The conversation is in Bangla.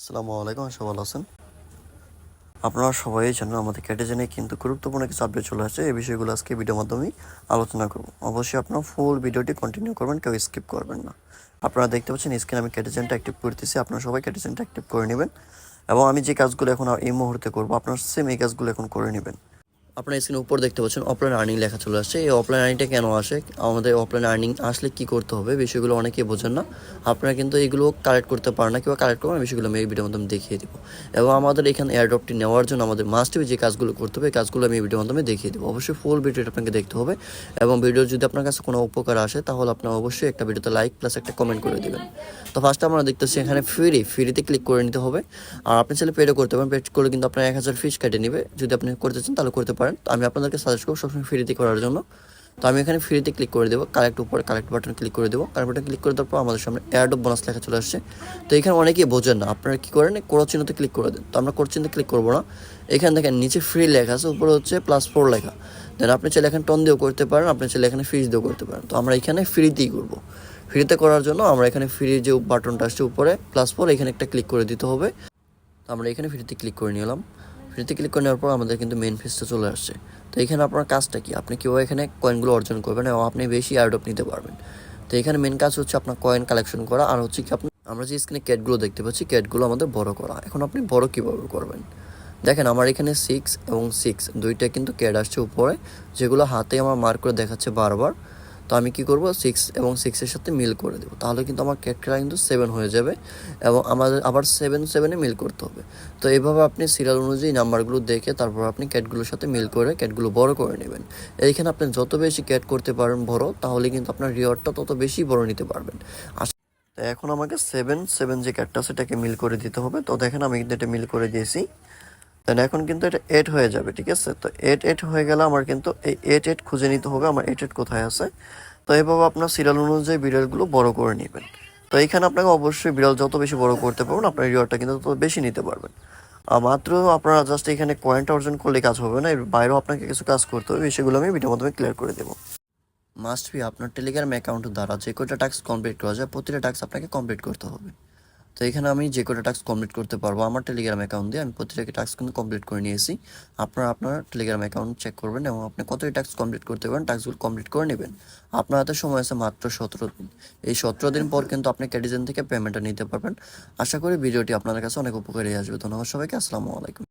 আসসালামু আলাইকুম আশা ভালো আছেন? আপনারা সবাই জানেন আমাদের ক্যাটেজেনে কিন্তু গুরুত্বপূর্ণ কিছু আপডেট চলে আসছে। এই বিষয়গুলো আজকে ভিডিওর মাধ্যমে আলোচনা করব। অবশ্যই আপনার ফুল ভিডিওটি কন্টিনিউ করবেন, কেউ স্কিপ করবেন না। আপনারা দেখতে পাচ্ছেন স্ক্রিনে আমি ক্যাটেজেনটা অ্যাক্টিভ করতেছি, আপনারা সবাই ক্যাটেজেনটা অ্যাক্টিভ করে নেবেন। এবং আমি যে কাজগুলো এখন এই মুহূর্তে করব, আপনার সেম এই কাজগুলো এখন করে নেবেন। আপনার স্ক্রিনের উপর দেখতে পাচ্ছেন অফলাইন আর্নিং লেখা চলে আসছে। এই অফলাইন আর্নিংটা কেন আসে? আমাদের অফলাইন আর্নিং আসলে কি করতে হবে? বিষয়গুলো অনেকেই বোঝেন না। আপনারা কিন্তু এগুলো কালেক্ট করতে পারেন না, কিংবা কালেক্ট করবেন বিষয়গুলো আমি এই ভিডিওর মাধ্যমে দেখিয়ে দেবো। এবং আমাদের এখানে এয়ারড্রপটি নেওয়ার জন্য আমাদের মাস্ট যে কাজগুলো করতে হবে, এই কাজগুলো আমি এই ভিডিওর মাধ্যমে দেখিয়ে দেবো। অবশ্যই ফুল ভিডিওটা আপনাকে দেখতে হবে। এবং ভিডিও যদি আপনার কাছে কোনো উপকার আসে, তাহলে আপনার অবশ্যই একটা ভিডিওতে লাইক প্লাস একটা কমেন্ট করে দেবেন। তো ফার্স্টে আমরা দেখতেছি এখানে ফ্রি ফ্রিতে ক্লিক করে নিতে হবে। আর আপনি চাইলে পেডও করতে পারেন। পেড করলে কিন্তু আপনার এক হাজার ফিস কেটে নেবে। যদি আপনি করতে চান, তাহলে করতে পারেন। তো আমি আপনাদেরকে সাজেস্ট করব সবসময় ফ্রিতে করার জন্য। তো আমি এখানে ফ্রিতে ক্লিক করে দেবো। কালেক্ট উপরে কালেক্ট বাটন ক্লিক করে দেবো। কালেক্ট বাটন ক্লিক করে দেওয়ার পর আমাদের সামনে অ্যাড অফ বোনাস লেখা চলে আসছে। তো এখানে অনেকেই বোঝেন না। আপনারা কী করেন? চিহ্নতে ক্লিক করে দেন। তো আমরা চিহ্নতে ক্লিক করব না। এখানে দেখেন নিচে ফ্রি লেখা আছে, উপরে হচ্ছে প্লাস ফোর লেখা। দেন আপনি চাইলে এখানে টন দিয়েও করতে পারেন, আপনি চাইলে এখানে ফিস দিয়েও করতে পারেন। তো আমরা এখানে ফ্রিতেই করব। ফ্রিতে করার জন্য আমরা এখানে ফ্রি যে বাটনটা আসছে উপরে প্লাস ফোর এখানে একটা ক্লিক করে দিতে হবে। তো আমরা এখানে ফ্রিতে ক্লিক করে নিলাম। ফ্রিতে ক্লিক করে নেওয়ার পর আমাদের কিন্তু মেন ফিসটা চলে আসছে। তো এখানে আপনার কাজটা কি? আপনি কীভাবে এখানে কয়েনগুলো অর্জন করবেন এবং আপনি বেশি এয়ারডপ নিতে পারবেন। তো এখানে মেন কাজ হচ্ছে আপনার কয়েন কালেকশন করা আর হচ্ছে কি আপনি আমরা যে স্ক্রিনে ক্যাটগুলো দেখতে পাচ্ছি ক্যাটগুলো আমাদের বড় করা। এখন আপনি বড় কীভাবে করবেন? দেখেন আমার এখানে সিক্স এবং সিক্স দুইটা কিন্তু ক্যাট আসছে উপরে, যেগুলো হাতে আমার মার্ক করে দেখাচ্ছে বারবার। তো আমি কি করব? সিক্স এবং সিক্সের সাথে মিল করে দেবো। তাহলে কিন্তু আমার ক্যাটটা কিন্তু সেভেন হয়ে যাবে এবং আমাদের আবার সেভেন সেভেনে মিল করতে হবে। তো এইভাবে আপনি সিরিয়াল অনুযায়ী নাম্বারগুলো দেখে তারপর আপনি ক্যাটগুলোর সাথে মিল করে ক্যাটগুলো বড় করে নেবেন। এইখানে আপনি যত বেশি ক্যাট করতে পারেন বড়, তাহলে কিন্তু আপনার রিওয়ার্ডটা তত বেশি বড় নিতে পারবেন। তো এখন আমাকে সেভেন সেভেন যে ক্যাটটা সেটাকে মিল করে দিতে হবে। তো দেখেন আমি কিন্তু এটা মিল করে দিয়েছি। দেন এখন কিন্তু এটা এট হয়ে যাবে, ঠিক আছে? তো এট এট হয়ে গেলে আমার কিন্তু এই এট এট খুঁজে নিতে হবে। আমার এট এট কোথায় আছে? তো এভাবে আপনার সিরিয়াল অনুযায়ী বিড়ালগুলো বড় করে নেবেন। তো এখানে আপনাকে অবশ্যই বিড়াল যত বেশি বড় করতে পারবেন, আপনার রিওয়ার্ডটা কিন্তু তত বেশি নিতে পারবেন। আর মাত্র আপনারা জাস্ট এখানে কয়েন্ট অর্জন করলে কাজ হবে না, এর বাইরেও আপনাকে কিছু কাজ করতে হবে সেগুলো আমি ভিডিওর মাধ্যমে ক্লিয়ার করে দেবো। মাস্ট বি আপনার টেলিগ্রাম অ্যাকাউন্ট দ্বারা যে কয়টা টাস্ক কমপ্লিট করা যায়, প্রতিটা টাস্ক আপনাকে কমপ্লিট করতে হবে। তো এখানে আমি যে কটা টাস্ক কমপ্লিট করতে পারব, আমার টেলিগ্রাম অ্যাকাউন্ট দিয়ে আমি প্রতিটাকে টাস্ক কিন্তু কমপ্লিট করে নিয়েছি। আপনারা আপনার টেলিগ্রাম অ্যাকাউন্ট চেক করবেন এবং আপনি কতটি টাস্ক কমপ্লিট করতে পারেন টাস্কগুলো কমপ্লিট করে নেবেন। আপনার হাতে সময় আছে মাত্র সতেরো দিন। এই সতেরো দিন পর কিন্তু আপনি ক্যাডিজেন থেকে পেমেন্টটা নিতে পারবেন। আশা করি ভিডিওটি আপনাদের কাছে অনেক উপকারী আসবে। ধন্যবাদ সবাইকে। আসসালামু আলাইকুম।